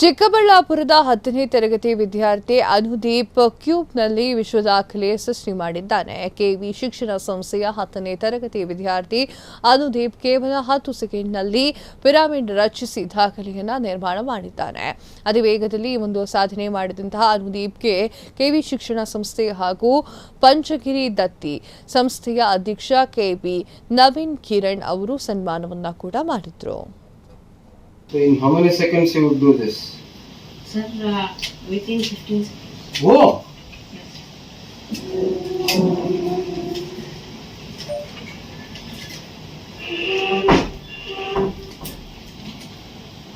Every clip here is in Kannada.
ಚಿಕ್ಕಬಳ್ಳಾಪುರದ ಹತ್ತನೇ ತರಗತಿ ವಿದ್ಯಾರ್ಥಿ ಅನುದೀಪ್ ಕ್ಯೂಬ್ನಲ್ಲಿ ವಿಶ್ವ ದಾಖಲೆ ಸೃಷ್ಟಿ ಮಾಡಿದ್ದಾನೆ. ಕೆವಿ ಶಿಕ್ಷಣ ಸಂಸ್ಥೆಯ ಹತ್ತನೇ ತರಗತಿ ವಿದ್ಯಾರ್ಥಿ ಅನುದೀಪ್ ಕೇವಲ ಹತ್ತು ಸೆಕೆಂಡ್ನಲ್ಲಿ ಪಿರಾಮಿಡ್ ರಚಿಸಿ ದಾಖಲೆಯನ್ನು ನಿರ್ಮಾಣ ಮಾಡಿದ್ದಾನೆ. ಅತಿ ವೇಗದಲ್ಲಿ ಒಂದು ಸಾಧನೆ ಮಾಡಿದಂತಹ ಅನುದೀಪ್ಗೆ ಕೆವಿ ಶಿಕ್ಷಣ ಸಂಸ್ಥೆ ಹಾಗೂ ಪಂಚಗಿರಿ ದತ್ತಿ ಸಂಸ್ಥೆಯ ಅಧ್ಯಕ್ಷ ಕೆಬಿ ನವೀನ್ ಕಿರಣ್ ಅವರು ಸನ್ಮಾನವನ್ನು ಕೂಡ ಮಾಡಿದ್ರು. So in how many seconds you would do this? Sir, uh, within 15 seconds. Whoa!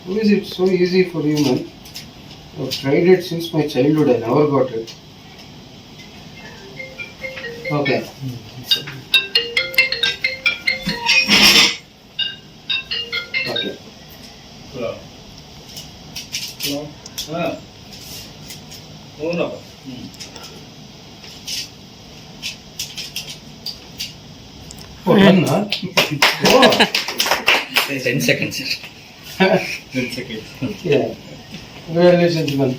How is it so easy for you, man? I've tried it since my childhood. I never got it. Okay. Okay. Oh, done, huh? Oh. 10 seconds, 10 seconds. Yeah. Congratulations, man.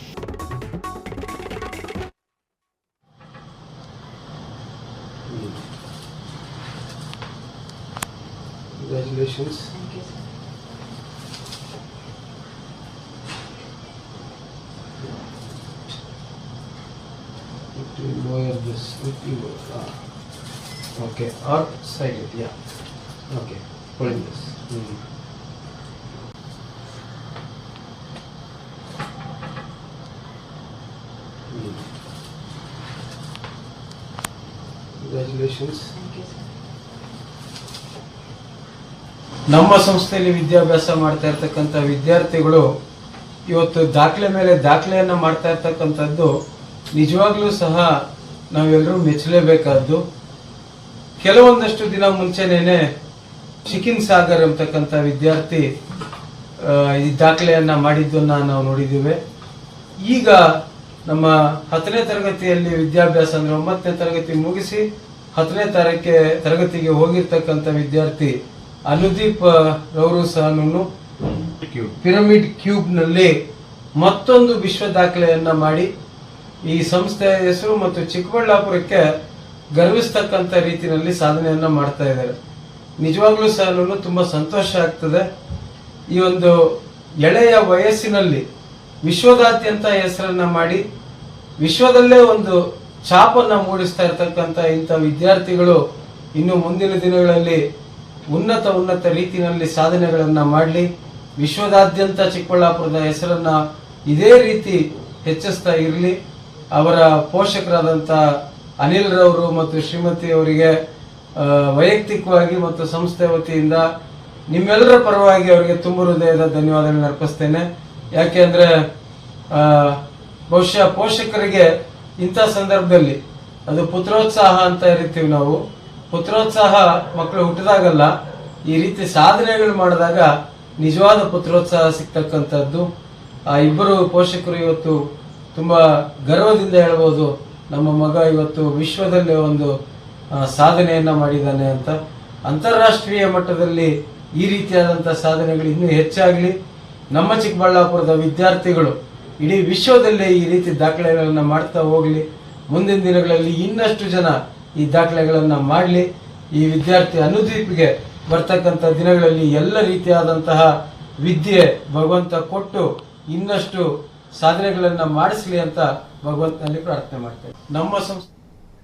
Congratulations. Thank you, sir. Little lower this, little lower. Ah. Okay, or side it, yeah. Okay, pulling this. Hmm. Hmm. Congratulations. Thank you, sir. ನಮ್ಮ ಸಂಸ್ಥೆಯಲ್ಲಿ ವಿದ್ಯಾಭ್ಯಾಸ ಮಾಡ್ತಾ ಇರ್ತಕ್ಕಂಥ ವಿದ್ಯಾರ್ಥಿಗಳು ಇವತ್ತು ದಾಖಲೆ ಮೇಲೆ ದಾಖಲೆಯನ್ನ ಮಾಡ್ತಾ ಇರ್ತಕ್ಕಂಥದ್ದು ನಿಜವಾಗ್ಲೂ ಸಹ ನಾವೆಲ್ಲರೂ ಮೆಚ್ಚಲೇಬೇಕಾದ್ದು. ಕೆಲವೊಂದಷ್ಟು ದಿನ ಮುಂಚೆನೇನೆ ಚಿಕಿನ್ ಸಾಗರ್ ಅಂತಕ್ಕಂಥ ವಿದ್ಯಾರ್ಥಿ ಈ ದಾಖಲೆಯನ್ನ ಮಾಡಿದ್ದನ್ನ ನಾವು ನೋಡಿದ್ದೇವೆ. ಈಗ ನಮ್ಮ ಹತ್ತನೇ ತರಗತಿಯಲ್ಲಿ ವಿದ್ಯಾಭ್ಯಾಸ ಅಂದ್ರೆ ಒಂಬತ್ತನೇ ತರಗತಿ ಮುಗಿಸಿ ಹತ್ತನೇ ತರಕ್ಕೆ ತರಗತಿಗೆ ಹೋಗಿರ್ತಕ್ಕಂಥ ವಿದ್ಯಾರ್ಥಿ ಅನುದೀಪ್ ರವರು ಸಹ ಪಿರಮಿಡ್ ಕ್ಯೂಬ್ನಲ್ಲಿ ಮತ್ತೊಂದು ವಿಶ್ವ ದಾಖಲೆಯನ್ನ ಮಾಡಿ ಈ ಸಂಸ್ಥೆಯ ಹೆಸರು ಮತ್ತು ಚಿಕ್ಕಬಳ್ಳಾಪುರಕ್ಕೆ ಗರ್ವಿಸ್ತಕ್ಕಂಥ ರೀತಿಯಲ್ಲಿ ಸಾಧನೆಯನ್ನ ಮಾಡ್ತಾ ಇದ್ದಾರೆ. ನಿಜವಾಗ್ಲೂ ಸಹ ನಾನು ತುಂಬಾ ಸಂತೋಷ ಆಗ್ತದೆ. ಈ ಒಂದು ಎಳೆಯ ವಯಸ್ಸಿನಲ್ಲಿ ವಿಶ್ವದಾದ್ಯಂತ ಹೆಸರನ್ನ ಮಾಡಿ ವಿಶ್ವದಲ್ಲೇ ಒಂದು ಛಾಪನ್ನ ಮೂಡಿಸ್ತಾ ಇರ್ತಕ್ಕಂಥ ಇಂಥ ವಿದ್ಯಾರ್ಥಿಗಳು ಇನ್ನು ಮುಂದಿನ ದಿನಗಳಲ್ಲಿ ಉನ್ನತ ಉನ್ನತ ರೀತಿಯಲ್ಲಿ ಸಾಧನೆಗಳನ್ನ ಮಾಡಲಿ. ವಿಶ್ವದಾದ್ಯಂತ ಚಿಕ್ಕಬಳ್ಳಾಪುರದ ಹೆಸರನ್ನ ಇದೇ ರೀತಿ ಹೆಚ್ಚಿಸ್ತಾ ಇರಲಿ. ಅವರ ಪೋಷಕರಾದಂಥ ಅನಿಲ್ ರವರು ಮತ್ತು ಶ್ರೀಮತಿ ಅವರಿಗೆ ವೈಯಕ್ತಿಕವಾಗಿ ಮತ್ತು ಸಂಸ್ಥೆ ವತಿಯಿಂದ ನಿಮ್ಮೆಲ್ಲರ ಪರವಾಗಿ ಅವರಿಗೆ ತುಂಬ ಹೃದಯದ ಧನ್ಯವಾದಗಳನ್ನು ಅರ್ಪಿಸ್ತೇನೆ. ಯಾಕೆಂದ್ರೆ ಅಂದರೆ ಬಹುಶಃ ಪೋಷಕರಿಗೆ ಇಂಥ ಸಂದರ್ಭದಲ್ಲಿ ಅದು ಪುತ್ರೋತ್ಸಾಹ ಅಂತ ಇರ್ತೀವಿ ನಾವು. ಪುತ್ರೋತ್ಸಾಹ ಮಕ್ಕಳು ಹುಟ್ಟಿದಾಗಲ್ಲ, ಈ ರೀತಿ ಸಾಧನೆಗಳು ಮಾಡಿದಾಗ ನಿಜವಾದ ಪುತ್ರೋತ್ಸಾಹ ಸಿಗ್ತಕ್ಕಂಥದ್ದು. ಆ ಇಬ್ಬರು ಪೋಷಕರು ಇವತ್ತು ತುಂಬಾ ಗರ್ವದಿಂದ ಹೇಳ್ಬೋದು, ನಮ್ಮ ಮಗ ಇವತ್ತು ವಿಶ್ವದಲ್ಲೇ ಒಂದು ಸಾಧನೆಯನ್ನು ಮಾಡಿದ್ದಾನೆ ಅಂತ. ಅಂತಾರಾಷ್ಟ್ರೀಯ ಮಟ್ಟದಲ್ಲಿ ಈ ರೀತಿಯಾದಂಥ ಸಾಧನೆಗಳು ಇನ್ನೂ ಹೆಚ್ಚಾಗಲಿ. ನಮ್ಮ ಚಿಕ್ಕಬಳ್ಳಾಪುರದ ವಿದ್ಯಾರ್ಥಿಗಳು ಇಡೀ ವಿಶ್ವದಲ್ಲೇ ಈ ರೀತಿ ದಾಖಲೆಗಳನ್ನು ಮಾಡ್ತಾ ಹೋಗಲಿ. ಮುಂದಿನ ದಿನಗಳಲ್ಲಿ ಇನ್ನಷ್ಟು ಜನ ಈ ದಾಖಲೆಗಳನ್ನು ಮಾಡಲಿ. ಈ ವಿದ್ಯಾರ್ಥಿ ಅನುದೀಪ್ಗೆ ಬರ್ತಕ್ಕಂಥ ದಿನಗಳಲ್ಲಿ ಎಲ್ಲ ರೀತಿಯಾದಂತಹ ವಿದ್ಯೆ ಭಗವಂತ ಕೊಟ್ಟು ಇನ್ನಷ್ಟು ಸಾಧನೆಗಳನ್ನ ಮಾಡಿಸ್ಲಿ ಅಂತ ಭಗವಂತನಲ್ಲಿ ಪ್ರಾರ್ಥನೆ ಮಾಡ್ತೇವೆ ನಮ್ಮ ಸಂಸ್ಥೆ